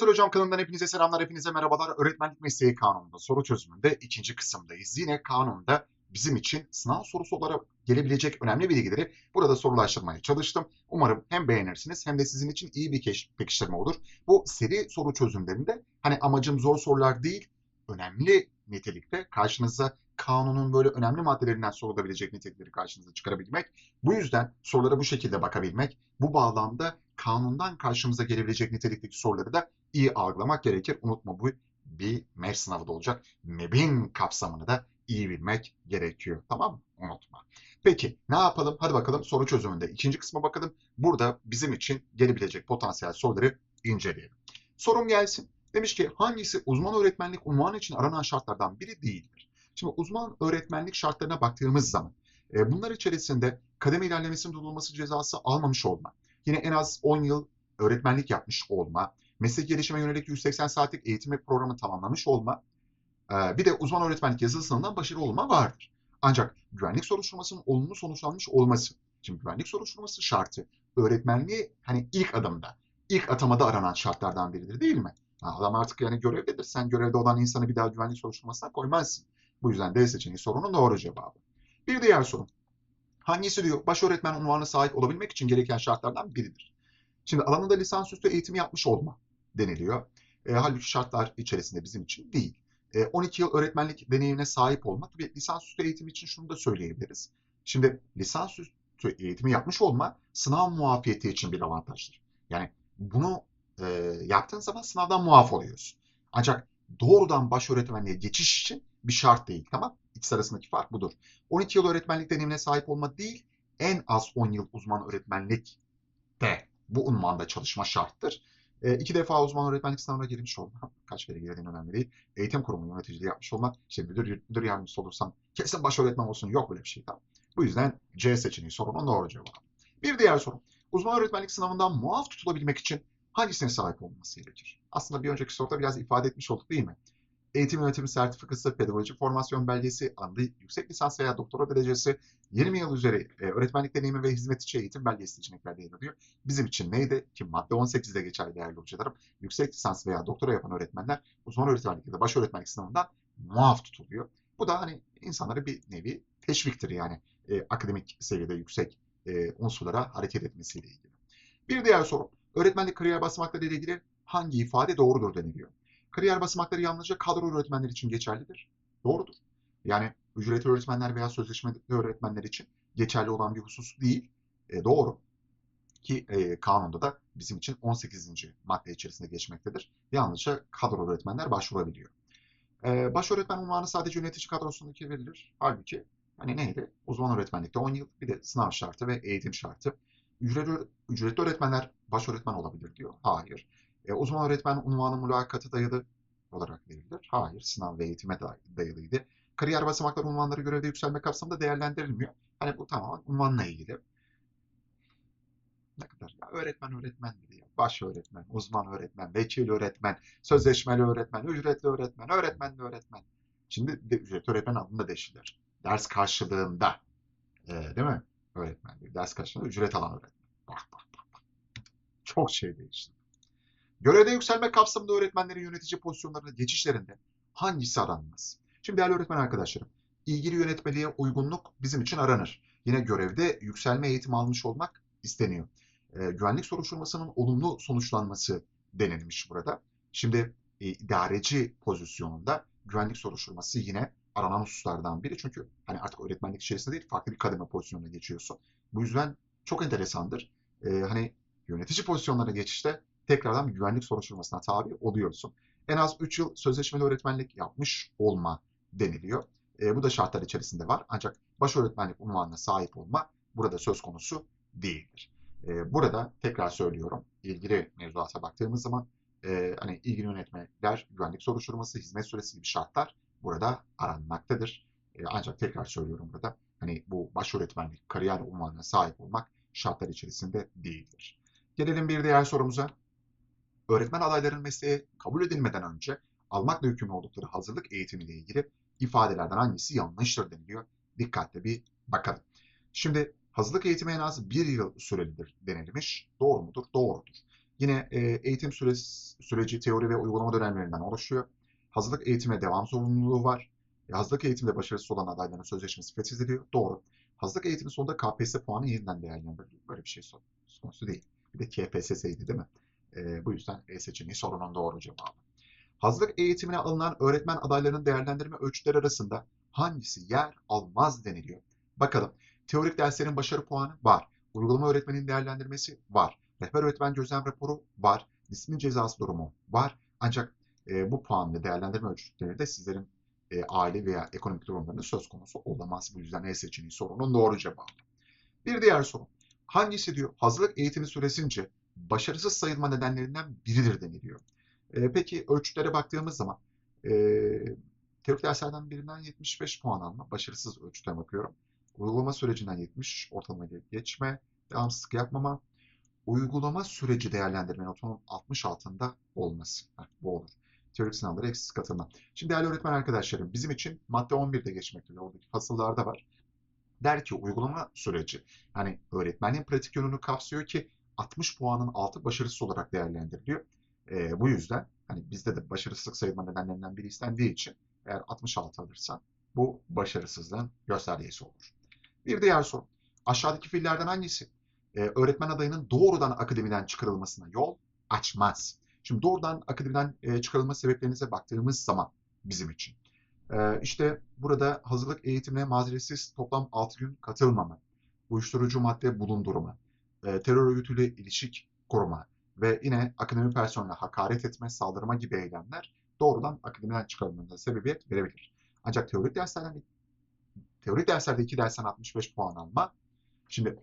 Sosyal Hocam kanalından hepinize selamlar, hepinize merhabalar. Öğretmenlik mesleği kanununda soru çözümünde ikinci kısımdayız. Yine kanunda bizim için sınav sorusu olarak gelebilecek önemli bilgileri burada sorulaştırmaya çalıştım. Umarım hem beğenirsiniz hem de sizin için iyi bir pekiştirme olur. Bu seri soru çözümlerinde hani amacım zor sorular değil, önemli nitelikte karşınıza kanunun böyle önemli maddelerinden sorulabilecek nitelikleri karşınıza çıkarabilmek. Bu yüzden sorulara bu şekilde bakabilmek, bu bağlamda kanundan karşımıza gelebilecek nitelikteki soruları da iyi algılamak gerekir. Unutma bu bir MER sınavı da olacak. MEB'in kapsamını da iyi bilmek gerekiyor. Tamam mı? Unutma. Peki ne yapalım? Hadi bakalım soru çözümünde ikinci kısma bakalım. Burada bizim için gelebilecek potansiyel soruları inceleyelim. Sorum gelsin. Demiş ki hangisi uzman öğretmenlik unvanı için aranan şartlardan biri değildir? Şimdi uzman öğretmenlik şartlarına baktığımız zaman e, bunlar içerisinde kademe ilerlemesinin durdurulması cezası almamış olma, yine en az 10 yıl öğretmenlik yapmış olma, meslek gelişime yönelik 180 saatlik eğitim programı tamamlamış olma, e, bir de uzman öğretmenlik yazılı sınavından başarılı olma vardır. Ancak güvenlik soruşturmasının olumlu sonuçlanmış olması, şimdi güvenlik soruşturması şartı öğretmenliği hani ilk adımda, ilk atamada aranan şartlardan biridir değil mi? Adam artık yani görevdedir. Sen görevde olan insanı bir daha güvenlik soruşturmasına koymazsın. Bu yüzden D seçeneği sorunun doğru cevabı. Bir diğer soru. Hangisi diyor baş öğretmen unvanına sahip olabilmek için gereken şartlardan biridir. Şimdi alanında lisansüstü eğitimi yapmış olma deniliyor. E, halbuki şartlar içerisinde bizim için değil. E, 12 yıl öğretmenlik deneyimine sahip olmak ve lisansüstü eğitim için şunu da söyleyebiliriz. Şimdi lisansüstü eğitimi yapmış olma sınav muafiyeti için bir avantajdır. Yani bunu e, yaptığın zaman sınavdan muaf oluyorsun. Ancak doğrudan baş öğretmenliğe geçiş için bir şart değil. Tamam? İkisi arasındaki fark budur. 12 yıl öğretmenlik deneyimine sahip olma değil, en az 10 yıl uzman öğretmenlik de bu unvanda çalışma şarttır. E, iki defa uzman öğretmenlik sınavına girmiş olma, kaç kere girdiğin önemli değil. Eğitim kurumu yöneticiliği yapmış olma, işte müdür, müdür yardımcısı olursan kesin baş öğretmen olsun, yok böyle bir şey. Tamam. Bu yüzden C seçeneği sorunun doğru cevabı. Bir diğer soru. Uzman öğretmenlik sınavından muaf tutulabilmek için hangisine sahip olması gerekir? Aslında bir önceki soruda biraz ifade etmiş olduk değil mi? Eğitim yönetimi sertifikası, pedagojik formasyon belgesi, anlı yüksek lisans veya doktora derecesi, 20 yıl üzeri e, öğretmenlik deneyimi ve hizmet içi eğitim belgesi seçeneklerde yer alıyor. Bizim için neydi? Ki madde 18'de geçerli değerli hocalarım. Yüksek lisans veya doktora yapan öğretmenler uzman öğretmenlik ya da baş öğretmenlik sınavından muaf tutuluyor. Bu da hani insanlara bir nevi teşviktir yani e, akademik seviyede yüksek e, unsurlara hareket etmesiyle ilgili. Bir diğer soru. Öğretmenlik kariyer basamakları ilgili hangi ifade doğrudur deniliyor? Kariyer basamakları yalnızca kadro öğretmenler için geçerlidir. Doğrudur. Yani ücretli öğretmenler veya sözleşmeli öğretmenler için geçerli olan bir husus değil. E, doğru. Ki e, kanunda da bizim için 18. madde içerisinde geçmektedir. Yalnızca kadro öğretmenler başvurabiliyor. E, baş öğretmen unvanı sadece yönetici kadrosundaki verilir. Halbuki hani neydi? Uzman öğretmenlikte 10 yıl bir de sınav şartı ve eğitim şartı. Ücretli, ücretli öğretmenler baş öğretmen olabilir diyor. Hayır. E, uzman öğretmen unvanı mülakatı dayalı olarak verilir. Hayır, sınav ve eğitime dayalıydı. Kariyer basamakları unvanları görevde yükselme kapsamında değerlendirilmiyor. Hani bu tamamen unvanla ilgili. Ne kadar ya öğretmen öğretmen dedi ya. Baş öğretmen, uzman öğretmen, vekil öğretmen, sözleşmeli öğretmen, ücretli öğretmen, öğretmenli öğretmen. Şimdi de ücretli öğretmen adında değiştiler. Ders karşılığında e, değil mi? Öğretmen değil. Ders karşılığında ücret alan öğretmen. Bak bak. bak. Çok şey değişti. Görevde yükselme kapsamında öğretmenlerin yönetici pozisyonlarına geçişlerinde hangisi aranmaz? Şimdi değerli öğretmen arkadaşlarım, ilgili yönetmeliğe uygunluk bizim için aranır. Yine görevde yükselme eğitimi almış olmak isteniyor. E, güvenlik soruşturmasının olumlu sonuçlanması denilmiş burada. Şimdi e, idareci pozisyonunda güvenlik soruşturması yine aranan hususlardan biri. Çünkü hani artık öğretmenlik içerisinde değil farklı bir kademe pozisyonuna geçiyorsun. Bu yüzden çok enteresandır. E, hani yönetici pozisyonlarına geçişte tekrardan bir güvenlik soruşturmasına tabi oluyorsun. En az 3 yıl sözleşmeli öğretmenlik yapmış olma deniliyor. E, bu da şartlar içerisinde var. Ancak baş öğretmenlik unvanına sahip olma burada söz konusu değildir. E, burada tekrar söylüyorum ilgili mevzuata baktığımız zaman e, hani ilgili yönetmeler, güvenlik soruşturması, hizmet süresi gibi şartlar burada aranmaktadır. E, ancak tekrar söylüyorum burada hani bu baş öğretmenlik kariyer unvanına sahip olmak şartlar içerisinde değildir. Gelelim bir diğer sorumuza öğretmen adaylarının mesleğe kabul edilmeden önce almakla yükümlü oldukları hazırlık eğitimiyle ilgili ifadelerden hangisi yanlıştır deniliyor. Dikkatle bir bakalım. Şimdi hazırlık eğitimi en az bir yıl sürelidir denilmiş. Doğru mudur? Doğrudur. Yine e, eğitim süresi, süreci teori ve uygulama dönemlerinden oluşuyor. Hazırlık eğitime devam zorunluluğu var. E, hazırlık eğitimde başarısız olan adayların sözleşmesi feshediliyor. Doğru. Hazırlık eğitimi sonunda KPSS puanı yeniden değerlendiriliyor. Böyle bir şey söz konusu değil. Bir de KPSS'ydi değil mi? E, bu yüzden E seçeneği sorunun doğru cevabı. Hazırlık eğitimine alınan öğretmen adaylarının değerlendirme ölçütleri arasında hangisi yer almaz deniliyor. Bakalım. Teorik derslerin başarı puanı var. Uygulama öğretmenin değerlendirmesi var. Rehber öğretmen gözlem raporu var. Disiplin cezası durumu var. Ancak e, bu puan ve değerlendirme ölçütleri de sizlerin e, aile veya ekonomik durumlarının söz konusu olamaz. Bu yüzden E seçeneği sorunun doğru cevabı. Bir diğer soru. Hangisi diyor hazırlık eğitimi süresince başarısız sayılma nedenlerinden biridir deniliyor. E, peki ölçütlere baktığımız zaman e, teorik derslerden birinden 75 puan alma. Başarısız ölçüte bakıyorum. Uygulama sürecinden 70 ortalama geçme. Devamsızlık yapmama. Uygulama süreci değerlendirme notunun 60 altında olması. Heh, bu olur. Teorik sınavlara eksiz katılma. Şimdi değerli öğretmen arkadaşlarım bizim için madde 11'de geçmektedir. Oradaki fasıllarda var. Der ki uygulama süreci yani öğretmenin pratik yönünü kapsıyor ki 60 puanın altı başarısız olarak değerlendiriliyor. E, bu yüzden hani bizde de başarısızlık sayılma nedenlerinden biri istendiği için eğer 66 alırsan bu başarısızlığın göstergesi olur. Bir diğer soru. Aşağıdaki fiillerden hangisi e, öğretmen adayının doğrudan akademiden çıkarılmasına yol açmaz? Şimdi doğrudan akademiden e, çıkarılma sebeplerinize baktığımız zaman bizim için. E, işte burada hazırlık eğitimine mazeretsiz toplam 6 gün katılmama, uyuşturucu madde bulundurma, e, terör örgütüyle ilişik koruma ve yine akademi personeline hakaret etme, saldırma gibi eylemler doğrudan akademiden çıkarılmasına sebebiyet verebilir. Ancak teorik derslerden teorik derslerde 2 dersten 65 puan alma. Şimdi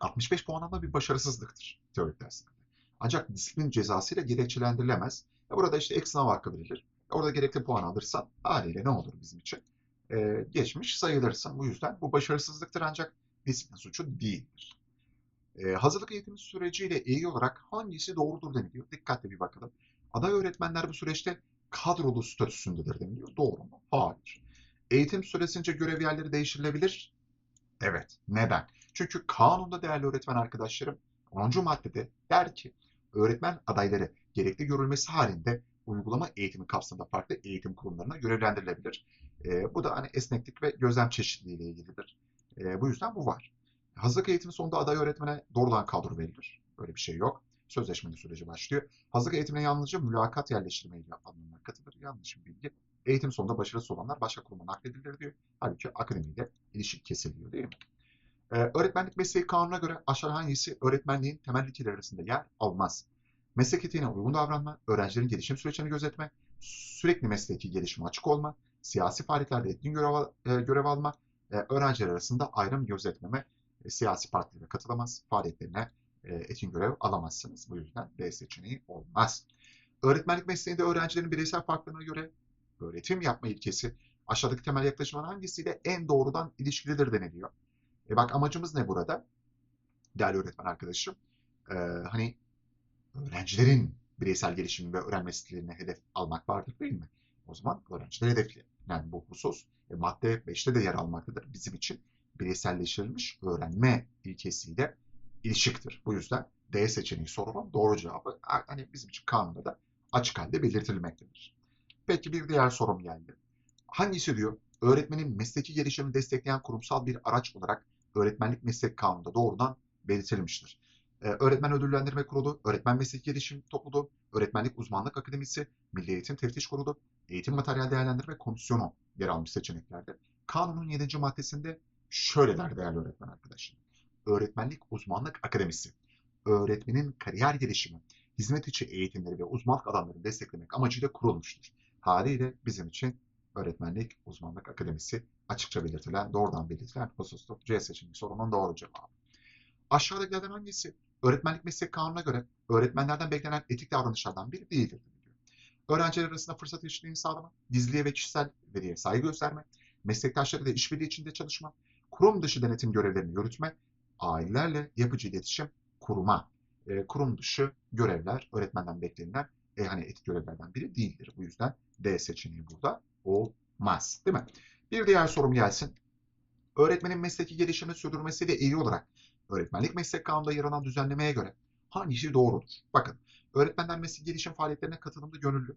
65 puan alma bir başarısızlıktır teorik derslerde. Ancak disiplin cezasıyla gerekçelendirilemez. E burada işte ek sınav hakkı verilir. E orada gerekli puan alırsan haliyle ne olur bizim için? Ee, geçmiş sayılırsın. Bu yüzden bu başarısızlıktır ancak disiplin suçu değildir. Ee, hazırlık eğitimi süreciyle ilgili olarak hangisi doğrudur deniliyor? Dikkatli bir bakalım. Aday öğretmenler bu süreçte kadrolu statüsündedir deniliyor. Doğru mu? Hayır. Eğitim süresince görev yerleri değiştirilebilir. Evet. Neden? Çünkü kanunda değerli öğretmen arkadaşlarım 10. maddede der ki öğretmen adayları gerekli görülmesi halinde uygulama eğitimi kapsamında farklı eğitim kurumlarına görevlendirilebilir. E, bu da hani esneklik ve gözlem çeşitliliği ile ilgilidir. E, bu yüzden bu var. Hazırlık eğitimi sonunda aday öğretmene doğrudan kadro verilir. Böyle bir şey yok. Sözleşmeli süreci başlıyor. Hazırlık eğitimine yalnızca mülakat yerleştirme ile alınmak katılır. Yanlış bir bilgi. Eğitim sonunda başarısız olanlar başka kuruma nakledilir diyor. Halbuki akademiyle ilişki kesiliyor değil mi? Ee, öğretmenlik mesleği kanununa göre aşağı hangisi öğretmenliğin temel ilkeleri arasında yer almaz? Meslek etiğine uygun davranma, öğrencilerin gelişim süreçlerini gözetme, sürekli mesleki gelişime açık olma, siyasi faaliyetlerde etkin görev, e, görev alma, e, öğrenciler arasında ayrım gözetmeme, siyasi partilere katılamaz, faaliyetlerine e, etkin görev alamazsınız. Bu yüzden D seçeneği olmaz. Öğretmenlik mesleğinde öğrencilerin bireysel farklarına göre öğretim yapma ilkesi aşağıdaki temel yaklaşımlar hangisiyle en doğrudan ilişkilidir deniliyor. E bak amacımız ne burada? Değerli öğretmen arkadaşım. Ee, hani öğrencilerin bireysel gelişimi ve öğrenme stillerini hedef almak vardır değil mi? O zaman öğrenciler hedefli. Yani bu husus e, madde 5'te de yer almaktadır. Bizim için bireyselleştirilmiş öğrenme ilkesiyle ilişiktir. Bu yüzden D seçeneği sorunun doğru cevabı hani bizim için kanunda da açık halde belirtilmektedir. Peki bir diğer sorum geldi. Hangisi diyor öğretmenin mesleki gelişimini destekleyen kurumsal bir araç olarak öğretmenlik meslek kanununda doğrudan belirtilmiştir. Ee, öğretmen Ödüllendirme Kurulu, Öğretmen Mesleki Gelişim Topluluğu, Öğretmenlik Uzmanlık Akademisi, Milli Eğitim Teftiş Kurulu, Eğitim Materyal Değerlendirme Komisyonu yer almış seçeneklerde. Kanunun 7. maddesinde şöyle der değerli öğretmen arkadaşlar. Öğretmenlik Uzmanlık Akademisi, öğretmenin kariyer gelişimi, hizmet içi eğitimleri ve uzmanlık alanlarını desteklemek amacıyla kurulmuştur. Haliyle bizim için Öğretmenlik Uzmanlık Akademisi açıkça belirtilen, doğrudan belirtilen husustur. C seçeneği sorunun doğru cevabı. Aşağıdakilerden hangisi öğretmenlik meslek kanununa göre öğretmenlerden beklenen etik davranışlardan biri değildir. Öğrenciler arasında fırsat eşitliğini sağlama, gizliye ve kişisel veriye saygı gösterme, meslektaşlarıyla işbirliği içinde çalışma, kurum dışı denetim görevlerini yürütme, ailelerle yapıcı iletişim kurma, e, kurum dışı görevler öğretmenden beklenilen e, hani etik görevlerden biri değildir. Bu yüzden D seçeneği burada olmaz. Değil mi? Bir diğer sorum gelsin. Öğretmenin mesleki gelişimini sürdürmesiyle ilgili olarak öğretmenlik meslek kanununda yer alan düzenlemeye göre hangisi doğrudur? Bakın, öğretmenler meslek gelişim faaliyetlerine katılımda gönüllü.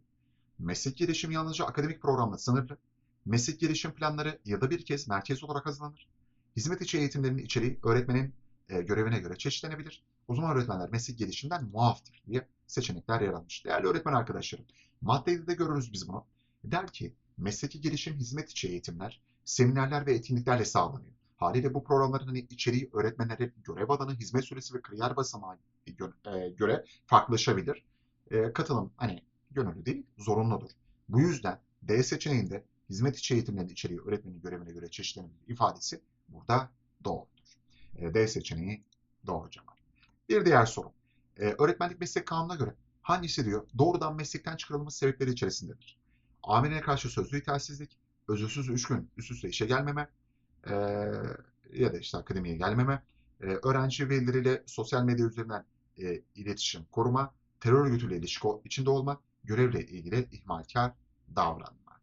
Meslek gelişim yalnızca akademik programla sınırlı. Meslek gelişim planları yılda bir kez merkez olarak hazırlanır. Hizmet içi eğitimlerin içeriği öğretmenin e, görevine göre çeşitlenebilir. Uzman öğretmenler meslek gelişimden muaftır diye seçenekler yer almış. Değerli öğretmen arkadaşlarım, maddede de görürüz biz bunu. Der ki, mesleki gelişim hizmet içi eğitimler, seminerler ve etkinliklerle sağlanıyor. Haliyle bu programların hani içeriği öğretmenlere görev alanı, hizmet süresi ve kariyer basamağı e, göre farklılaşabilir. E, katılım hani gönüllü değil, zorunludur. Bu yüzden D seçeneğinde hizmet içi eğitimlerin içeriği öğretmenin görevine göre çeşitlenebilir ifadesi burada doğrudur. E, D seçeneği doğru cevap. Bir diğer soru. E, öğretmenlik meslek kanununa göre hangisi diyor doğrudan meslekten çıkarılması sebepleri içerisindedir? Amirine karşı sözlü itaatsizlik, özürsüz üç gün üst üste işe gelmeme e, ya da işte akademiye gelmeme, e, öğrenci velileriyle sosyal medya üzerinden e, iletişim koruma, terör örgütüyle ilişki içinde olma, görevle ilgili ihmalkar davranma.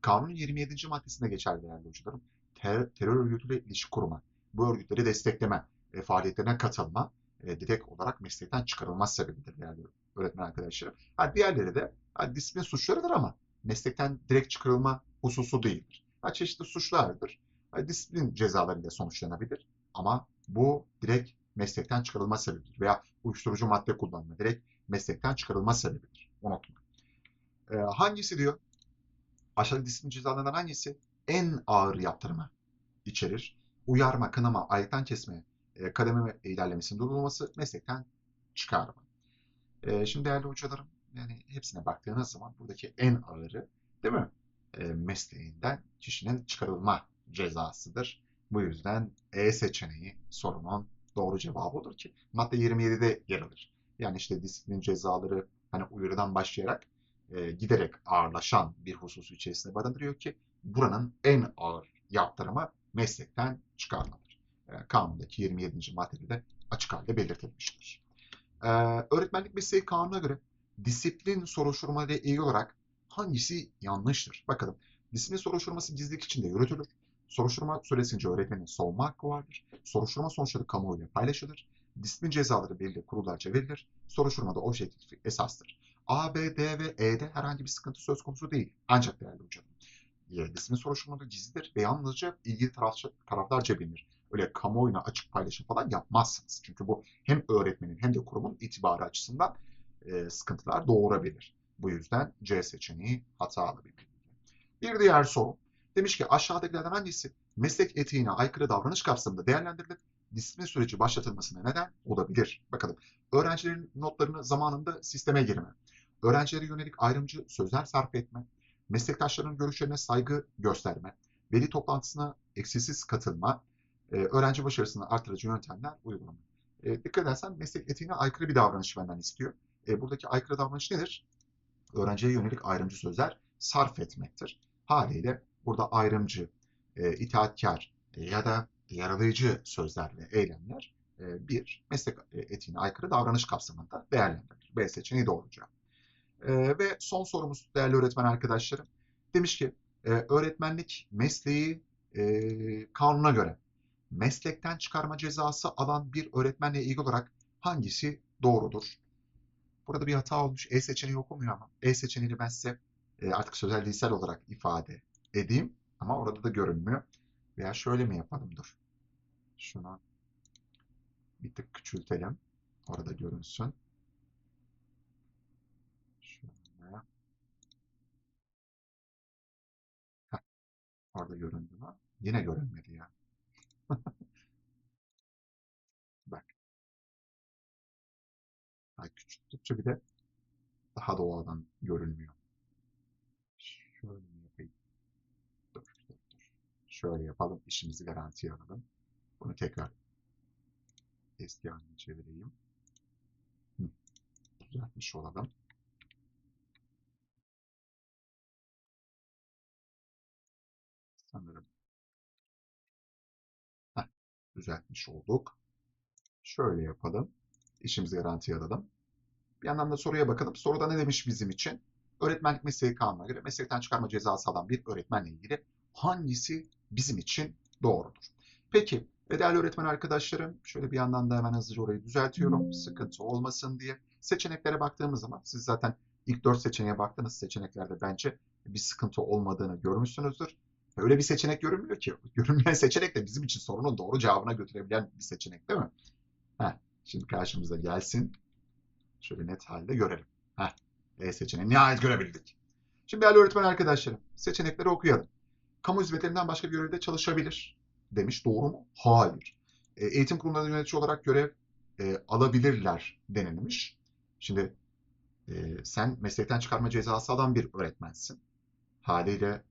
Kanunun 27. maddesinde geçer değerli hocalarım. Ter, terör örgütüyle ilişki kurma, bu örgütleri destekleme, e, faaliyetlerine katılma, e, direkt olarak meslekten çıkarılmaz sebebidir değerli öğretmen arkadaşlarım. Ha, diğerleri de ha, disiplin suçlarıdır ama meslekten direkt çıkarılma hususu değildir. Ha, çeşitli suçlardır. Ha, disiplin cezalarıyla sonuçlanabilir ama bu direkt meslekten çıkarılma sebebidir veya uyuşturucu madde kullanma direkt meslekten çıkarılma sebebidir. Unutma. Ee, hangisi diyor? Aşağıdaki disiplin cezalarından hangisi en ağır yaptırımı içerir? Uyarma, kınama, ayaktan kesme, e, kademe ilerlemesinin durdurulması, meslekten çıkarma. E, şimdi değerli hocalarım, yani hepsine baktığınız zaman buradaki en ağırı değil mi? E, mesleğinden kişinin çıkarılma cezasıdır. Bu yüzden E seçeneği sorunun doğru cevabı olur ki madde 27'de yer alır. Yani işte disiplin cezaları hani uyarıdan başlayarak e, giderek ağırlaşan bir hususu içerisinde barındırıyor ki buranın en ağır yaptırımı meslekten çıkarmadır. E, kanundaki 27. maddede de açık halde belirtilmiştir. E, öğretmenlik mesleği kanuna göre disiplin soruşturma ile ilgili olarak hangisi yanlıştır? Bakalım. Disiplin soruşturması gizlilik içinde yürütülür. Soruşturma süresince öğretmenin savunma hakkı vardır. Soruşturma sonuçları kamuoyuyla paylaşılır. Disiplin cezaları belirli kurullarca verilir. Soruşturmada objektiflik esastır. A, B, D ve E'de herhangi bir sıkıntı söz konusu değil. Ancak değerli hocam, disiplin soruşturmada gizlidir ve yalnızca ilgili taraflarca bilinir. Öyle kamuoyuna açık paylaşım falan yapmazsınız. Çünkü bu hem öğretmenin hem de kurumun itibarı açısından e, sıkıntılar doğurabilir. Bu yüzden C seçeneği hatalı bir bilgi. Bir diğer soru. Demiş ki aşağıdakilerden hangisi meslek etiğine aykırı davranış kapsamında değerlendirilip disiplin süreci başlatılmasına neden olabilir? Bakalım. Öğrencilerin notlarını zamanında sisteme girme, öğrencilere yönelik ayrımcı sözler sarf etme, meslektaşlarının görüşlerine saygı gösterme, veli toplantısına eksiksiz katılma, e, öğrenci başarısını artırıcı yöntemler uygulama. E, dikkat edersen meslek etiğine aykırı bir davranış benden istiyor. E, buradaki aykırı davranış nedir? Öğrenciye yönelik ayrımcı sözler sarf etmektir. Haliyle burada ayrımcı, e, itaatkar e, ya da yaralayıcı sözlerle eylemler e, bir meslek etiğine aykırı davranış kapsamında değerlendirilir. B seçeneği doğru cevap. E, ve son sorumuz değerli öğretmen arkadaşlarım. Demiş ki e, öğretmenlik mesleği e, kanuna göre meslekten çıkarma cezası alan bir öğretmenle ilgili olarak hangisi doğrudur? Burada bir hata olmuş. E seçeneği okumuyor ama. E seçeneğini ben size e, artık sözel dilsel olarak ifade edeyim. Ama orada da görünmüyor. Veya şöyle mi yapalım? Dur. Şunu bir tık küçültelim. Orada görünsün. Şöyle. Heh, orada göründü mü? Yine görünmedi ya. Bak. Daha küçülttükçe bir de daha doğadan görünmüyor. Şöyle yapayım. Dur, dur, dur. Şöyle yapalım. İşimizi garantiye alalım. Bunu tekrar eski haline çevireyim. Hı. Düzeltmiş olalım. Sanırım. Heh, düzeltmiş olduk. Şöyle yapalım. İşimizi garantiye alalım. Bir yandan da soruya bakalım. Soruda ne demiş bizim için? Öğretmenlik mesleği kanuna göre meslekten çıkarma cezası alan bir öğretmenle ilgili hangisi bizim için doğrudur? Peki değerli öğretmen arkadaşlarım, şöyle bir yandan da hemen hızlıca orayı düzeltiyorum. Sıkıntı olmasın diye. Seçeneklere baktığımız zaman siz zaten ilk 4 seçeneğe baktığınız seçeneklerde bence bir sıkıntı olmadığını görmüşsünüzdür. Öyle bir seçenek görünmüyor ki. Görünmeyen seçenek de bizim için sorunun doğru cevabına götürebilen bir seçenek değil mi? Heh, şimdi karşımıza gelsin. Şöyle net halde görelim. Heh, E seçeneği nihayet görebildik. Şimdi değerli öğretmen arkadaşlarım, seçenekleri okuyalım. Kamu hizmetlerinden başka bir görevde çalışabilir demiş. Doğru mu? Hayır. E, eğitim kurumlarında yönetici olarak görev e, alabilirler denilmiş. Şimdi e, sen meslekten çıkarma cezası alan bir öğretmensin. Haliyle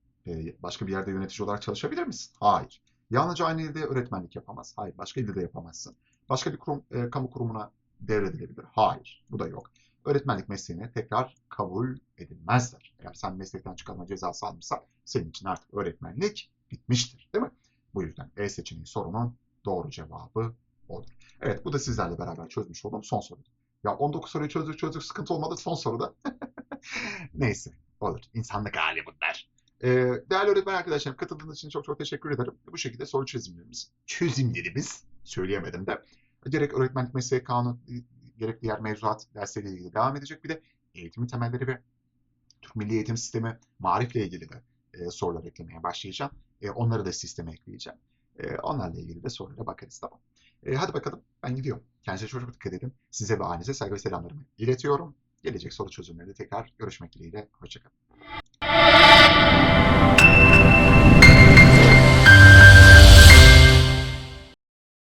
başka bir yerde yönetici olarak çalışabilir misin? Hayır. Yalnızca aynı ilde öğretmenlik yapamaz. Hayır. Başka ilde de yapamazsın. Başka bir kurum, e, kamu kurumuna devredilebilir. Hayır. Bu da yok. Öğretmenlik mesleğine tekrar kabul edilmezler. Eğer sen meslekten çıkarma cezası almışsan senin için artık öğretmenlik bitmiştir. Değil mi? Bu yüzden E seçeneği sorunun doğru cevabı odur. Evet bu da sizlerle beraber çözmüş olduğum son soru. Ya 19 soruyu çözdük çözdük sıkıntı olmadı son soruda. Neyse olur. İnsanlık hali bunlar. Ee, değerli öğretmen arkadaşlarım katıldığınız için çok çok teşekkür ederim. Bu şekilde soru çözümlerimiz, çözümlerimiz söyleyemedim de gerek öğretmenlik mesleği kanunu gerek diğer mevzuat dersleriyle ilgili devam edecek. Bir de eğitimin temelleri ve Türk Milli Eğitim Sistemi marifle ilgili de e, sorular eklemeye başlayacağım. E, onları da sisteme ekleyeceğim. E, onlarla ilgili de soruyla bakarız tamam. E, hadi bakalım ben gidiyorum. Kendinize çok dikkat edin. Size ve ailenize saygı ve selamlarımı iletiyorum. Gelecek soru çözümlerinde tekrar görüşmek dileğiyle. Hoşçakalın.